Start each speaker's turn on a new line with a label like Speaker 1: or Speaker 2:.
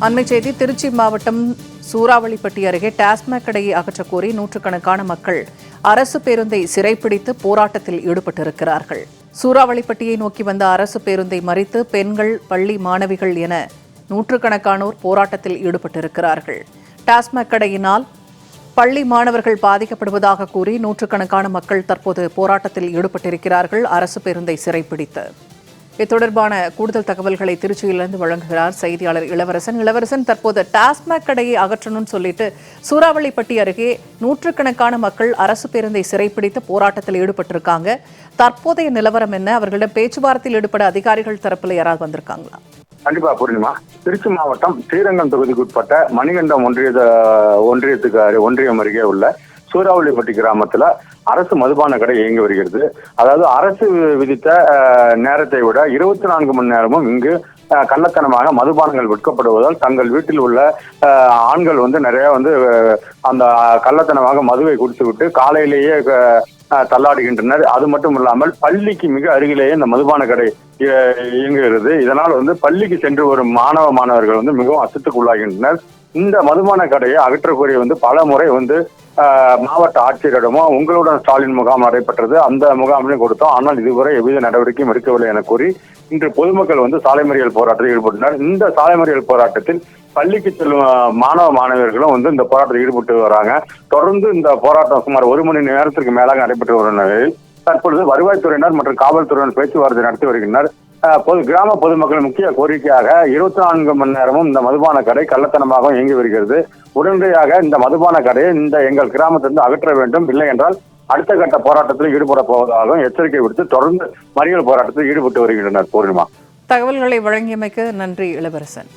Speaker 1: அண்மை செய்தி திருச்சி மாவட்டம் சூறாவளிப்பட்டி அருகே டாஸ்மாக் கடையை அகற்றக் கோரி நூற்றுக்கணக்கான மக்கள் அரசு பேருந்தை சிறைப்பிடித்து போராட்டத்தில் ஈடுபட்டிருக்கிறார்கள். சூறாவளிப்பட்டியை நோக்கி வந்த அரசு பேருந்தை மறித்து பெண்கள் பள்ளி மாணவிகள் என நூற்றுக்கணக்கானோர் போராட்டத்தில் ஈடுபட்டிருக்கிறார்கள். டாஸ்மாக் கடையினால் பள்ளி மாணவர்கள் பாதிக்கப்படுவதாக கூறி நூற்றுக்கணக்கான மக்கள் தற்போது போராட்டத்தில் ஈடுபட்டிருக்கிறார்கள் அரசு பேருந்தை சிறைப்பிடித்து. இது தொடர்பான கூடுதல் தகவல்களை திருச்சியிலிருந்து வழங்குகிறார் செய்தியாளர் இளவரசன். இளவரசன் தற்போது டாஸ்மாக் கடையை அகற்றணும்னு சொல்லிட்டு சூறாவளிப்பட்டி அருகே நூற்றுக்கணக்கான மக்கள் அரசு பேருந்தை சிறைப்பிடித்து போராட்டத்தில் ஈடுபட்டிருக்காங்க. தற்போதைய நிலவரம் என்ன? அவர்களிடம் பேச்சுவார்த்தையில் ஈடுபட அதிகாரிகள் தரப்பில் யாராவது வந்திருக்காங்களா?
Speaker 2: கண்டிப்பா பூர்ணிமா திருச்சி மாவட்டம் ஸ்ரீரங்கம் தொகுதிக்குட்பட்ட மணிகண்டம் ஒன்றிய ஒன்றியத்துக்கு ஒன்றியம் அருகே உள்ள சூறாவளிப்பட்டி கிராமத்துல அரசு மதுபான கடை இயங்கி வருகிறது. அதாவது அரசு விதித்த நேரத்தை விட இருபத்தி நான்கு மணி நேரமும் இங்கு அஹ், கள்ளத்தனமாக மதுபானங்கள் விற்கப்படுவதால் தங்கள் வீட்டில் உள்ள ஆண்கள் வந்து நிறைய வந்து அந்த கள்ளத்தனமாக மதுவை குடித்துவிட்டு காலையிலேயே தள்ளாடுகின்றனர். அது மட்டும் இல்லாமல் பள்ளிக்கு மிக அருகிலேயே இந்த மதுபான கடை இயங்குகிறது. இதனால் வந்து பள்ளிக்கு சென்று வரும் மாணவ மாணவர்கள் வந்து மிகவும் அச்சத்துக்குள்ளாகின்றனர் இந்த மதுபான கடையை அகற்றக்கோரி வந்து பல முறை வந்து மாவட்ட ஆட்சியரிடமும் உங்களுடன் ஸ்டாலின் முகாம் நடைபெற்றது அந்த முகாமிலையும் கொடுத்தோம். ஆனால் இதுவரை எவ்வித நடவடிக்கையும் எடுக்கவில்லை என கூறி இன்று பொதுமக்கள் வந்து சாலை மறியல் போராட்டத்தில் ஈடுபட்டனர். இந்த சாலை மறியல் போராட்டத்தில் பள்ளிக்கு செல்லும் மாணவ மாணவியர்களும் வந்து இந்த போராட்டத்தில் ஈடுபட்டு வராங்க. தொடர்ந்து இந்த போராட்டம் சுமார் ஒரு மணி நேரத்திற்கு மேலாக நடைபெற்று வரும் நிலையில் தற்பொழுது வருவாய்த்துறையினர் மற்றும் காவல்துறையினர் பேச்சுவார்த்தை நடத்தி வருகின்றனர். பொது கிராம பொதுமக்கள் முக்கிய கோரிக்கையாக இருபத்தி நான்கு மணி நேரமும் இந்த மதுபான கடை கள்ளத்தனமாக இயங்கி வருகிறது. உடனடியாக இந்த மதுபான கடையை இந்த எங்கள் கிராமத்திலிருந்து அகற்ற வேண்டும். இல்லை என்றால் அடுத்த கட்ட போராட்டத்தில் ஈடுபட போவதாகவும் எச்சரிக்கை விடுத்து தொடர்ந்து மறியல் போராட்டத்தில் ஈடுபட்டு வருகின்றனர். பூர்ணிமா.
Speaker 1: தகவல்களை வழங்கியமைக்கு நன்றி இளவரசன்.